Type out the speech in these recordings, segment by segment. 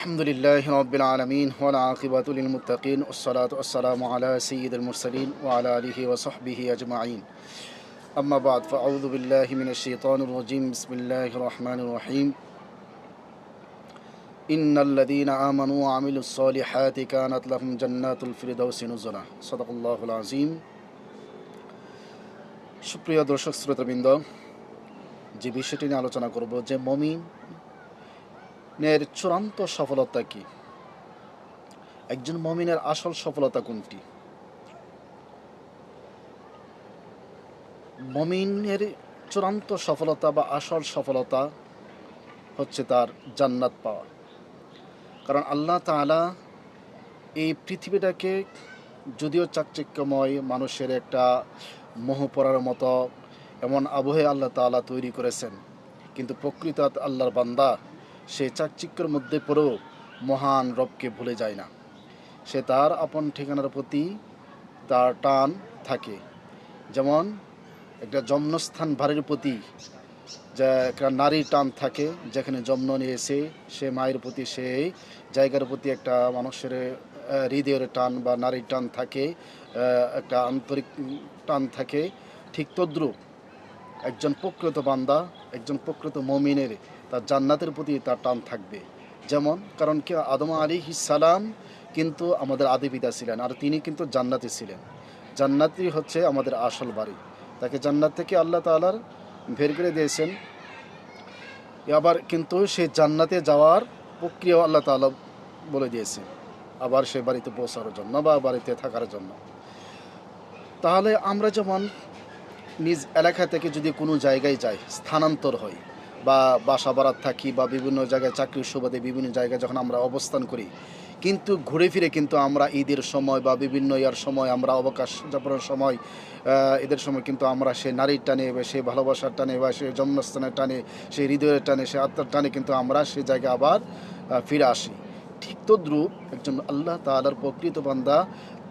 আলহামদুলিল্লাহ রবিল আলমিন ওলাকিবাতুল মুতাকিন ওসলাত আসসালাম আলা সঈদ মুরসলিন ওয়ালা আলহি ওসহবিহি আজমাইন আম্মাবাদ ফাউদুবিল্লাহিমিনশিতানুরজিম বিসমিল্লাহ রহমান রহিম ইন্নাল্লাদিন আমানু আমিলুসলি হায়াতি কানাত লাহম জান্নাতুল ফিরদৌসিনুজনা সদাকুল্লাহুল আজিম সুপ্রিয় দর্শক শ্রোতবৃন্দ যে বিষয়টি নিয়ে আলোচনা করব, যে মমিন এর চূড়ান্ত সফলতা কি? একজন মমিনের আসল সফলতা কোনটি? মমিনের চূড়ান্ত সফলতা বা আসল সফলতা হচ্ছে তার জান্নাত পাওয়া। কারণ আল্লাহ তাআলা এই পৃথিবীটাকে যদিও চাকচিক্যময় মানুষের একটা মোহ পড়ার মতো এমন আবহে আল্লাহ তাআলা তৈরি করেছেন, কিন্তু প্রকৃত আল্লাহর বান্দা সে চাকচিক্যের মধ্যে পড়েও মহান রবকে ভুলে যায় না। সে তার আপন ঠিকানার প্রতি তার টান থাকে। যেমন একটা জন্মস্থান ভারের প্রতি একটা নারীর টান থাকে, যেখানে জন্ম নিয়েছে সে মায়ের প্রতি সেই জায়গার প্রতি একটা মানুষের হৃদয়ের টান বা নারীর টান থাকে একটা আন্তরিক টান থাকে। ঠিক তদ্রুপ একজন প্রকৃত বান্দা, একজন প্রকৃত মমিনের তার জান্নাতের প্রতি তার টান থাকবে। যেমন, কারণ কি আদম আলী সালাম কিন্তু আমাদের আদি পিতা ছিলেন আর তিনি কিন্তু জান্নাতে ছিলেন। জান্নাতি হচ্ছে আমাদের আসল বাড়ি। তাকে জান্নাত থেকে আল্লাহ তালার বের করে দিয়েছেন। আবার কিন্তু সে জান্নাতে যাওয়ার প্রক্রিয়াও আল্লাহ তাআলা বলে দিয়েছে আবার সে বাড়িতে পৌঁছানোর জন্য বা বাড়িতে থাকার জন্য। তাহলে আমরা যেমন নিজ এলাকা থেকে যদি কোনো জায়গায় যাই, স্থানান্তর হই বা বাসা বাড়াত থাকি বা বিভিন্ন জায়গায় চাকরির সুবাদে বিভিন্ন জায়গায় যখন আমরা অবস্থান করি, কিন্তু ঘুরে ফিরে কিন্তু আমরা ঈদের সময় বা বিভিন্ন ইয়ার সময় আমরা অবকাশ যাপনের সময় ঈদের সময় কিন্তু আমরা সে নারীর টানে বা সে ভালোবাসার টানে বা সে জন্মস্থানের টানে, সেই হৃদয়ের টানে সে আত্মার টানে কিন্তু আমরা সে জায়গায় আবার ফিরে আসি। ঠিক তদ্রূপ একজন আল্লাহ তাআলার প্রকৃত বান্দা,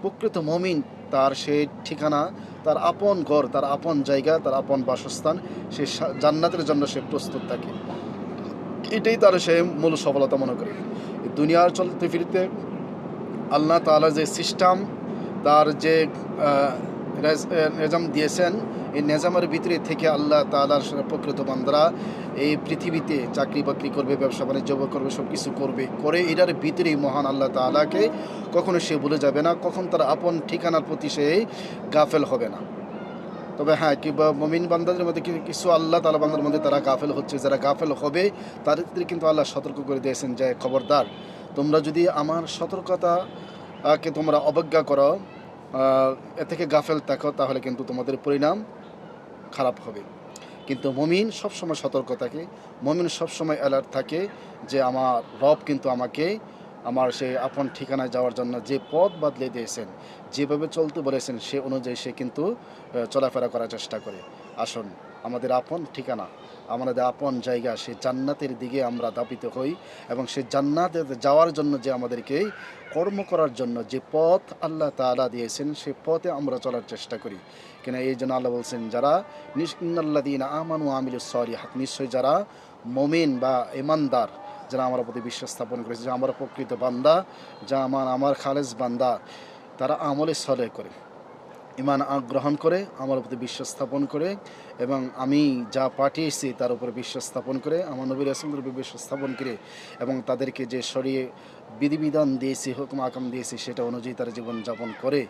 প্রকৃত মমিন তার সেই ঠিকানা, তার আপন ঘর, তার আপন জায়গা, তার আপন বাসস্থান, সে জান্নাতের জন্য সে প্রস্তুত থাকে। এটাই তার সে মূল সফলতা মনে করে। দুনিয়ার চলতে ফিরতে আল্লাহ তালার যে সিস্টেম, তার যে নিজাম দিয়েছেন। এই নিজামের ভিতরে থেকে আল্লাহ তাআলার প্রকৃত বান্দারা এই পৃথিবীতে চাকরি বাকরি করবে, ব্যবসা বাণিজ্য করবে সব কিছু করবে। করে এটার ভিতরেই মহান আল্লাহ তাআলাকে কখনো সে ভুলে যাবে না, কখন তার আপন ঠিকানার প্রতি সে গাফেল হবে না। তবে হ্যাঁ কিংবা মমিন বান্দাদের মধ্যে কিছু আল্লাহ তালা বান্দার মধ্যে তারা গাফেল হচ্ছে, যারা গাফেল হবে, তাদের কিন্তু আল্লাহ সতর্ক করে দিয়েছেন যে খবরদার, তোমরা যদি আমার সতর্কতাকে তোমরা অবজ্ঞা করো এ থেকে গাফেল থাকো, তাহলে কিন্তু তোমাদের পরিণাম খারাপ হবে। কিন্তু মমিন সবসময় সতর্ক থাকে। মমিন সবসময় অ্যালার্ট থাকে যে আমার রব কিন্তু আমাকে, আমার সেই আপন ঠিকানায় যাওয়ার জন্য যে পথ বদলে দিয়েছেন, যেভাবে চলতে বলেছেন, সে অনুযায়ী সে কিন্তু চলাফেরা করার চেষ্টা করে। আসুন, আমাদের আপন ঠিকানা আমাদের আপন জায়গা সে জান্নাতের দিকে আমরা দাপিত হই এবং সে জান্নাতে যাওয়ার জন্য যে আমাদেরকে কর্ম করার জন্য যে পথ আল্লাহ তাআলা দিয়েছেন সে পথে আমরা চলার চেষ্টা করি। কেন এই জন্য আল্লাহ বলছেন, যারা নিষ্কিন্নাল্লাদিন আমানু আমিলুস সলিহাত নিশ্চয়ই যারা মমিন বা ইমানদার যারা আমার প্রতি বিশ্বাস স্থাপন করেছে যে আমার প্রকৃত বান্দা যা আমার আমার খালেজ বান্দা, তারা আমলে সলে করে। ইমান গ্রহণ করে, আমার প্রতি বিশ্বাস স্থাপন করে এবং আমি যা পাঠিয়েছি তার উপরে বিশ্বাস স্থাপন করে, আমার নবীর আসলামের উপরে বিশ্বাস স্থাপন করে এবং তাদেরকে যে সরিয়ে বিধিবিধান দিয়েছি, হুকুম আকাম দিয়েছি, সেটা অনুযায়ী তারা জীবনযাপন করে,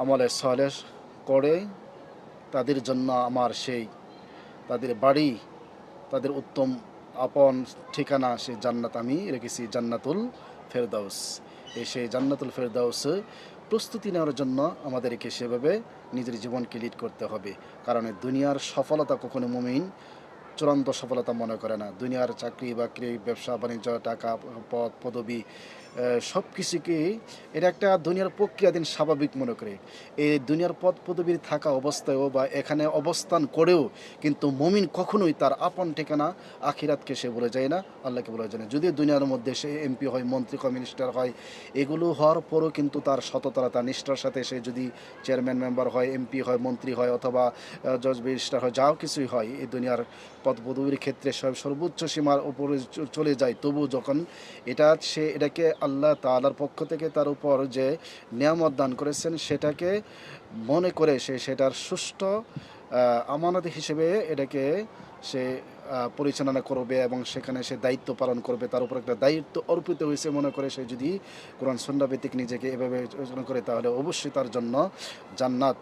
আমলে সলে করে, তাদের জন্য আমার সেই তাদের বাড়ি, তাদের উত্তম আপন ঠিকানা, সেই জান্নাত আমি রেখেছি, জান্নাতুল ফেরদাউস। এই সেই জান্নাতুল ফেরদাউস প্রস্তুতি নেওয়ার জন্য আমাদেরকে সেভাবে নিজের জীবনকে লিড করতে হবে। কারণ দুনিয়ার সফলতা কখনো মুমিন চূড়ান্ত সফলতা মনে করে না। দুনিয়ার চাকরি, বাকরি, ব্যবসা, বাণিজ্য, টাকা, পদ, পদবি সব কিছুকে এটা একটা দুনিয়ার প্রক্রিয়াধীন স্বাভাবিক মনে করে। এই দুনিয়ার পদ পদবীর থাকা অবস্থায়ও বা এখানে অবস্থান করেও কিন্তু মমিন কখনোই তার আপন ঠিকানা আখিরাতকে সে বলে যায় না, আল্লাহকে বলে যায় না। যদি দুনিয়ার মধ্যে সে এমপি হয়, মন্ত্রী হয়, মিনিস্টার হয়, এগুলো হওয়ার পরও কিন্তু তার সততা, তার নিষ্ঠার সাথে সে যদি চেয়ারম্যান, মেম্বার হয়, এমপি হয়, মন্ত্রী হয় অথবা জজ, ব্যারিস্টার হয়, যাও কিছুই হয়, এই দুনিয়ার বধূর ক্ষেত্রে সব সর্বোচ্চ সীমার উপরে চলে যায়। তবু যখন এটা সে, এটাকে আল্লাহ তাআলার পক্ষ থেকে তার উপর যে নিয়ামত দান করেছেন, সেটাকে মনে করে সে সেটার সুষ্ঠু আমানত হিসেবে এটাকে সে পরিচালনা করবে এবং সেখানে সে দায়িত্ব পালন করবে। তার উপর একটা দায়িত্ব অর্পিত হয়েছে মনে করে সে যদি কোরআন সন্ধ্যা ভিত্তিক নিজেকে এভাবে করে, তাহলে অবশ্যই তার জন্য জান্নাত।